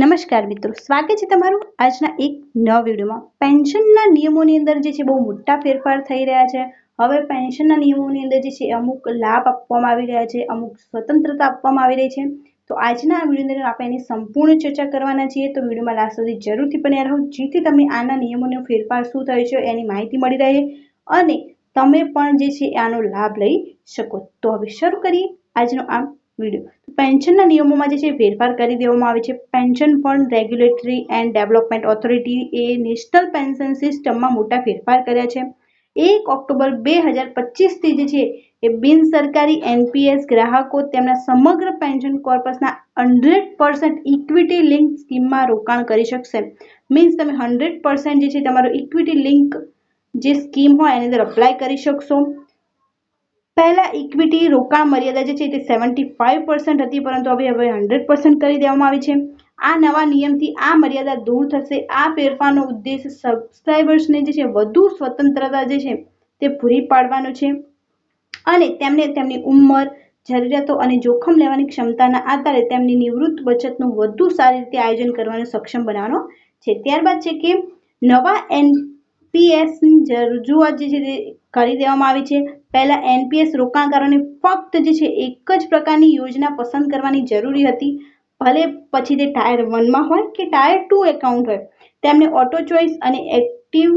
નમસ્કાર મિત્રો, સ્વાગત છે તમારું આજના એક નવા વિડીયોમાં. પેન્શનના નિયમોની અંદર જે છે બહુ મોટા ફેરફાર થઈ રહ્યા છે. હવે પેન્શનના નિયમોની અંદર જે છે અમુક લાભ આપવામાં આવી રહ્યા છે, અમુક સ્વતંત્રતા આપવામાં આવી રહી છે. તો આજના આ વિડીયોની અંદર આપણે એની સંપૂર્ણ ચર્ચા કરવાના છીએ. તો વિડીયોમાં લાસ્ટ સુધી જરૂરથી બન્યા રહો. જેથી તમને આના નિયમોનો ફેરફાર શું થયો છે એની માહિતી મળી રહે અને તમે પણ જે છે આનો લાભ લઈ શકો. તો હવે શરૂ કરીએ આજનો આ વીડિયો. પેન્શનના નિયમોમાં જે છે ફેરફાર કરી દેવામાં આવે છે. Pension fund, regulatory and development authority A national pension સિસ્ટમમાં મોટા ફેરફાર કર્યા છે. એક ઓક્ટોબર બે હજાર પચીસથી જે છે એ બિન સરકારી એનપીએસ ગ્રાહકો તેમના સમગ્ર પેન્શન કોર્પસના હંડ્રેડ પર્સન્ટ ઇક્વિટી લિંક સ્કીમમાં રોકાણ કરી શકશે. મીન્સ તમે હંડ્રેડ પર્સન્ટ જે છે તમારો ઇક્વિટી લિંક જે સ્કીમ હોય એની અંદર અપ્લાય કરી શકશો. પહેલાં ઇક્વિટી રોકાણ મર્યાદા જે છે તે સેવન્ટી ફાઇવ પર્સન્ટ હતી, પરંતુ હવે હવે હંડ્રેડ પર્સન્ટ કરી દેવામાં આવી છે. આ નવા નિયમથી આ મર્યાદા દૂર થશે. આ ફેરફારનો ઉદ્દેશ સબસ્ક્રાઇબર્સને જે છે વધુ સ્વતંત્રતા જે છે તે પૂરી પાડવાનો છે. અને તેમને તેમની ઉંમર, જરૂરિયાતો અને જોખમ લેવાની ક્ષમતાના આધારે તેમની નિવૃત્ત બચતનું વધુ સારી રીતે આયોજન કરવાનું સક્ષમ બનાવવાનો છે. ત્યારબાદ છે કે નવા એનપીએસની રજૂઆત જે છે તે કરી દેવામાં આવી છે. પહેલાં એનપીએસ રોકાણકારોને ફક્ત જે છે એક જ પ્રકારની યોજના પસંદ કરવાની જરૂરી હતી. ભલે પછી તે ટાયર વનમાં હોય કે ટાયર ટુ એકાઉન્ટ હોય, તેમને ઓટો ચોઇસ અને એક્ટિવ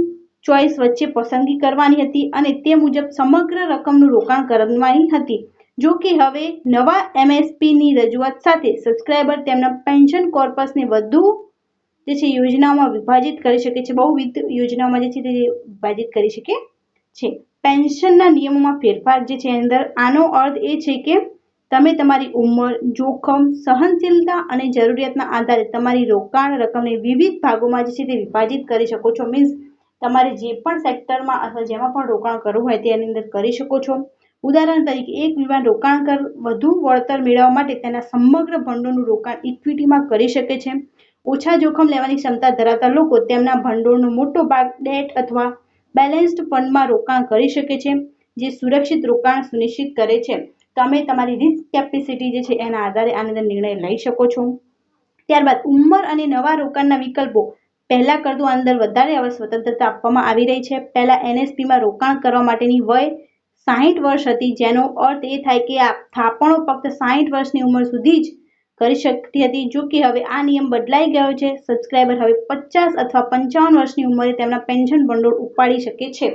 ચોઇસ વચ્ચે પસંદગી કરવાની હતી અને તે મુજબ સમગ્ર રકમનું રોકાણ કરવાની હતી. જો કે હવે નવા એમએસપીની રજૂઆત સાથે સબસ્ક્રાઇબર તેમના પેન્શન કોર્પસને વધુ જે છે યોજનાઓમાં વિભાજિત કરી શકે છે. બહુવિધ યોજનાઓમાં જે છે તે વિભાજિત કરી શકે છે. પેન્શનના નિયમોમાં ફેરફાર જે છે અંદર, આનો અર્થ એ છે કે તમે તમારી ઉંમર, જોખમ, સહનશીલતા અને જરૂરિયાતના આધારે તમારી રોકાણ રકમને વિવિધ ભાગોમાં જે છે તે વિભાજિત કરી શકો છો. મીન્સ તમારે જે પણ સેક્ટરમાં અથવા જેમાં પણ રોકાણ કરવું હોય તેની અંદર કરી શકો છો. ઉદાહરણ તરીકે, એક વિમાન રોકાણકાર વધુ વળતર મેળવવા માટે તેના સમગ્ર ભંડોળનું રોકાણ ઇક્વિટીમાં કરી શકે છે. ઓછા જોખમ લેવાની ક્ષમતા ધરાવતા લોકો તેમના ભંડોળનો મોટો ભાગ ડેટ અથવા બેલેન્સ્ડ ફંડમાં રોકાણ કરી શકે છે, જે સુરક્ષિત રોકાણ સુનિશ્ચિત કરે છે. તમે તમારી રિસ્ક કેપેસિટી જે છે એના આધારે આની અંદર નિર્ણય લઈ શકો છો. ત્યારબાદ ઉંમર અને નવા રોકાણના વિકલ્પો પહેલાં કરતું અંદર વધારે હવે સ્વતંત્રતા આપવામાં આવી રહી છે. પહેલાં એનએસપીમાં રોકાણ કરવા માટેની વય સાહીઠ વર્ષ હતી, જેનો અર્થ એ થાય કે આ થાપણો ફક્ત સાહીઠ વર્ષની ઉંમર સુધી જ કરી શકતી હતી. જો કે હવે આ નિયમ બદલાઈ ગયો છે. સબસ્ક્રાઇબર હવે પચાસ અથવા પંચાવન વર્ષની ઉંમરે તેમના પેન્શન ભંડોળ ઉપાડી શકે છે.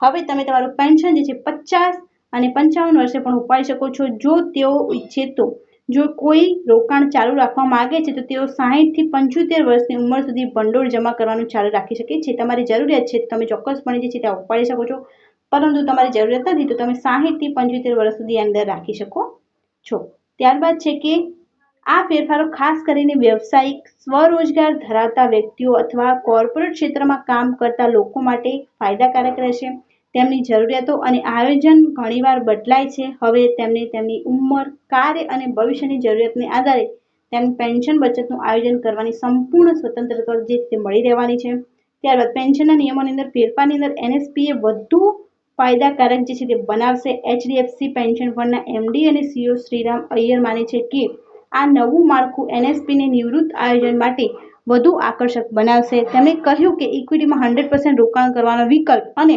હવે તમે તમારું પેન્શન જે છે પચાસ અને પંચાવન વર્ષે પણ ઉપાડી શકો છો, જો તેઓ ઈચ્છે તો. જો કોઈ રોકાણ ચાલુ રાખવા માગે છે, તો તેઓ સાહીઠથી પંચોતેર વર્ષની ઉંમર સુધી ભંડોળ જમા કરવાનું ચાલુ રાખી શકે છે. તમારી જરૂરિયાત છે તમે ચોક્કસપણે જે છે તે ઉપાડી શકો છો. પરંતુ તમારી જરૂરિયાત નથી, તો તમે સાહીઠથી પંચોતેર વર્ષ સુધી અંદર રાખી શકો છો. ત્યારબાદ છે કે આ ફેરફારો ખાસ કરીને વ્યવસાયિક સ્વરોજગાર ધરાવતા વ્યક્તિઓ અથવા કોર્પોરેટ ક્ષેત્રમાં કામ કરતા લોકો માટે ફાયદાકારક રહેશે. તેમની જરૂરિયાતો અને આયોજન ઘણીવાર બદલાય છે. હવે તેમને તેમની ઉંમર, કાર્ય અને ભવિષ્યની જરૂરિયાતને આધારે તેમની પેન્શન બચતનું આયોજન કરવાની સંપૂર્ણ સ્વતંત્રતા જે તે મળી રહેવાની છે. ત્યારબાદ પેન્શનના નિયમોની અંદર ફેરફારની અંદર એનએસપીએ વધુ ફાયદાકારક જે છે તે બનાવશે. એચડીએફસી પેન્શન ફંડના એમડી અને સીઓ શ્રીરામ અય્યર માને છે કે આ નવું માળખું એનએસપીને નિવૃત્ત આયોજન માટે વધુ આકર્ષક બનાવશે. તેમણે કહ્યું કે ઇક્વિટીમાં હંડ્રેડ પર્સન્ટ રોકાણ કરવાનો વિકલ્પ અને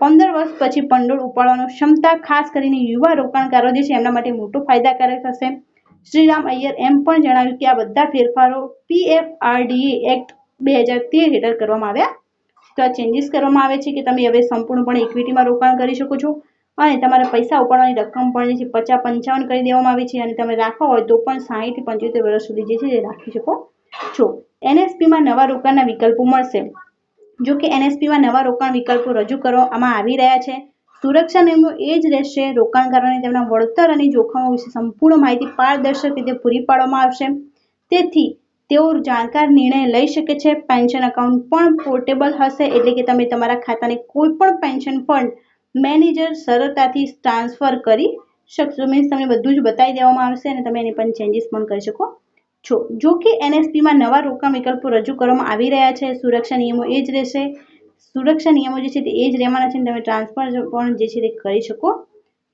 પંદર વર્ષ પછી ભંડોળ ઉપાડવાનો ક્ષમતા ખાસ કરીને યુવા રોકાણકારો જે છે, એમના માટે મોટો ફાયદાકારક થશે. શ્રીરામ અય્યર એમ પણ જણાવ્યું કે આ બધા ફેરફારો પીએફઆરડીએ એક્ટ બે હજાર તેર હેઠળ કરવામાં આવ્યા. તો આ ચેન્જીસ કરવામાં આવે છે કે તમે હવે સંપૂર્ણપણે ઇક્વિટીમાં રોકાણ કરી શકો છો? અને તમારે પૈસા ઉપાડવાની રકમ પણ જે છે પચાસ પંચાવન કરી દેવામાં આવી છે અને તમે રાખવા હોય તો પણ સાહીઠથી પંચોતેર વર્ષ સુધી જે છે એ રાખી શકો છો. એનએસપીમાં નવા રોકાણના વિકલ્પો મળશે. જો કે એનએસપીમાં નવા રોકાણ વિકલ્પો રજૂ કરવામાં આવી રહ્યા છે. સુરક્ષા નિયમો એ જ રહેશે, રોકાણકારોને તેમના વળતર અને જોખમો વિશે સંપૂર્ણ માહિતી પારદર્શક રીતે પૂરી પાડવામાં આવશે. તેથી, તેઓ જાણકાર નિર્ણય લઈ શકે છે. પેન્શન એકાઉન્ટ પણ પોર્ટેબલ હશે, એટલે કે તમે તમારા ખાતાને કોઈ પણ પેન્શન ફંડ મેનેજર સરળતાથી ટ્રાન્સફર કરી શકશો. મીન્સ તમને બધું જ બતાવી દેવામાં આવશે અને તમે એની પણ ચેન્જીસ પણ કરી શકો છો. જો કે એનએસપીમાં નવા રોકાણ વિકલ્પો રજૂ કરવામાં આવી રહ્યા છે. સુરક્ષા નિયમો એ જ રહેશે. સુરક્ષા નિયમો જે છે તે એ જ રહેવાના છે તમે ટ્રાન્સફર પણ જે છે તે કરી શકો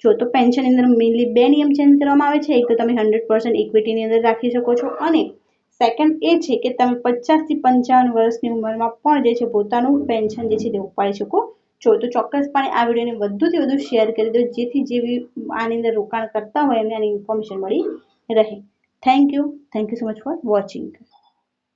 છો. તો પેન્શનની અંદર મેઇનલી બે નિયમ ચેન્જ કરવામાં આવે છે. એક તો તમે હંડ્રેડ પર્સન્ટ ઇક્વિટીની અંદર રાખી શકો છો અને સેકન્ડ એ છે કે તમે પચાસથી પંચાવન વર્ષની ઉંમરમાં પણ જે છે પોતાનું પેન્શન જે છે તે ઉપાડી શકો છો તો ચોક્કસપણે આ વિડીયોને વધુથી વધુ શેર કરી દો, જેથી જેવી આની અંદર રોકાણ કરતા હોય એમને આની ઇન્ફોર્મેશન મળી રહે. Thank you thank you so much for watching